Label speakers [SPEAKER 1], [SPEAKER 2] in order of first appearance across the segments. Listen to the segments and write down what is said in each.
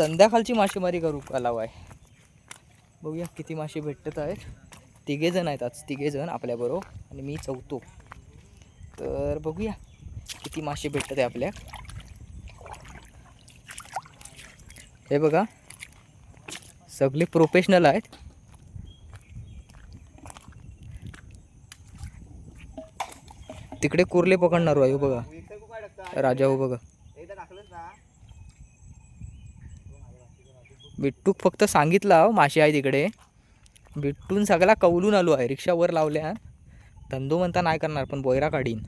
[SPEAKER 1] संध्याकाळची मासेमारी करू कलाव आहे. बघूया किती मासे भेटत आहेत. तिघे जण आहेत आज तिघे जण आपल्याबरोबर. आणि मी चौथो. तर बघूया किती मासे भेटत आहे आपल्या. हे बघा. सगळे प्रोफेशनल आहेत. तिकडे कुर्ले पकडणार आहे हो बघा. राजा हो बघा. बिट्टूक फक्त सांगितलं हो, मासे आहे तिकडे. बिट्टून सगळा कौलून आलो आहे रिक्षावर लावल्या. धंदो म्हणता नाही करणार पण बोयरा काढीन.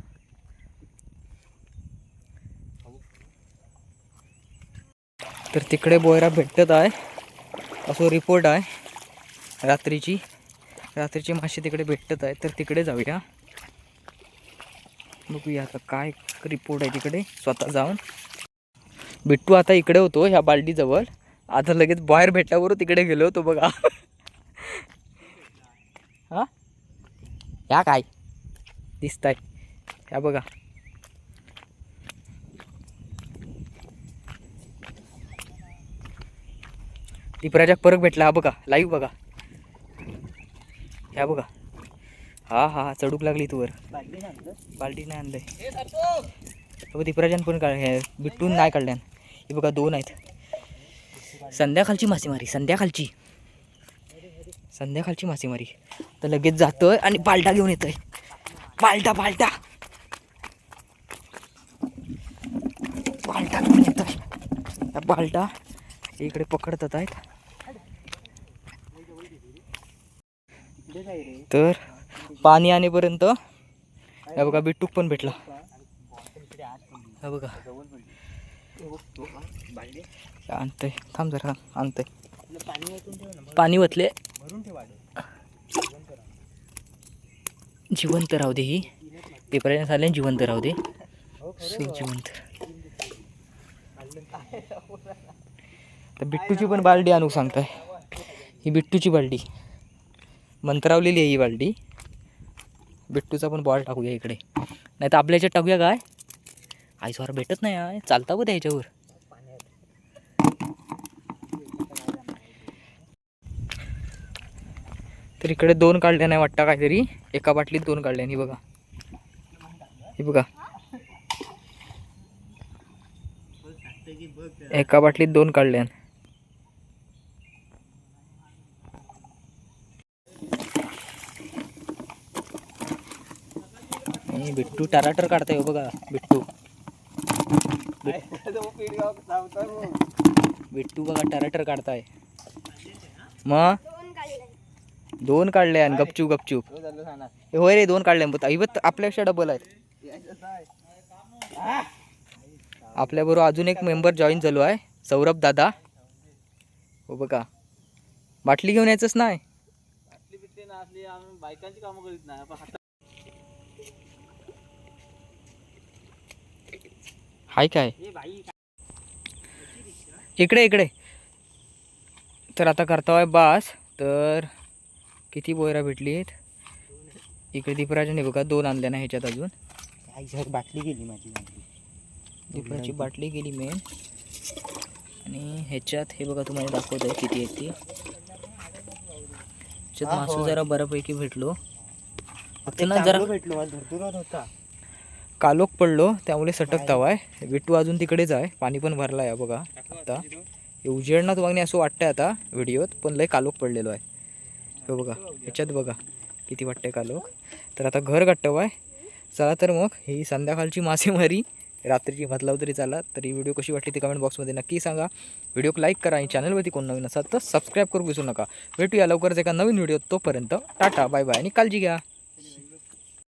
[SPEAKER 1] तर तिकडे बोयरा भेटत आहे. असो रिपोर्ट आहे. रात्रीची रात्रीची मासे तिकडे भेटत आहे. तर तिकडे जाऊया. बघूया आता काय रिपोर्ट आहे तिकडे. स्वतः जाऊन. बिट्टू आता इकडे होतो ह्या बालडीजवळ. आता लगेच बाहेर भेटल्यावर तिकडे गेलो होतो बघा. हा? या काय? दिसताय. या बघा. टिपराच्या परत भेटला हा बघा. लाईव्ह बघा. ह्या बघा. हा हा चढूक लागली तू वर. बाल्टी नाही आणलंय. ती दीपराजन पण काढ बिट्टून नाही काढल्यान हे बघा दोन आहेत. संध्याकाळची मासेमारी संध्याकाळची. संध्याकाळची मासेमारी. तर लगेच जातोय आणि पालटा घेऊन येतोय. पालटा पालटा. पालटा घेऊन येतोय. हा पालटा इकडे पकडतात आहेत. तर पाणी आणेपर्यंत हे बघा बिट्टूक पण भेटला. हा बघा. आणतंय. थांब जरा थांब आणतंय. पाणी वतले जिवंत राहू दे ही. पेपराने झाले जिवंत राहू दे. जिवंत. तर बिट्टूची पण बालडी आणू सांगताय. ही बिट्टूची बालडी. मंत्रावलेली आहे ही बालडी. बिट्टूचा पण बॉल टाकूया इकडे. नाही तर आपल्या याच्यात टाकूया काय? आईसवार भेटत नाही आहे चालता बघ त्याच्यावर तर इकडे दोन काढल्या नाही वाटतं काहीतरी. एका बाटलीत दोन काढल्या बघा. हे बघा. एका बाटलीत दोन काढल्या. बिट्टू टराटर काढताय हो बघा बिट्टू. बिट्टू बघा टराटर काढताय. मग दोन काढले आणि गपचूप गपचूप. हे होय रे दोन काढले. इवत आपल्यापेक्षा डबल आहेत. आपल्याबरोबर अजून एक मेंबर जॉईन झालो आहे सौरभ दादा. हो बघा. बाटली घेऊन यायचंच नाही. हाय काय? इकडे इकडे. तर आता करतोय बास. तर किती बोयरा भेटलीत? इकडे दीपराजाने बघा दोन आणल्या ना ह्याच्यात अजून.
[SPEAKER 2] बाटली गेली माझी
[SPEAKER 1] दीपराची बाटली गेली मेन आणि ह्याच्यात हे बघा तुम्हाला दाखवत आहे किती आहेत ती. ह्याच्यात मासू. जरा बऱ्यापैकी भेटलो. ना जरा
[SPEAKER 2] भेटलो होता.
[SPEAKER 1] कालोख पडलो त्यामुळे सटक तवा आहे विट्टू अजून तिकडेच आहे. पाणी पण भरलं आहे बघा. आता उजेडणार तुम्हाला असं वाटतंय आता व्हिडिओत पण लय कालोख पडलेलो आहे. हे बघा ह्याच्यात बघा किती वाटतंय कालोख. तर आता घर गट्टव आहे चला तर मग ही संध्याकाळची मासेमारी रात्रीची म्हटलं तरी चाला. तर ही व्हिडिओ कशी वाटली ती कमेंट बॉक्समध्ये नक्की सांगा. व्हिडिओ लाईक करा आणि चॅनलवरती कोण नवीन असाल तर सबस्क्राईब करू विसरू नका. भेटूया लवकरच एका नवीन व्हिडिओ तोपर्यंत टाटा बाय बाय आणि काळजी घ्या.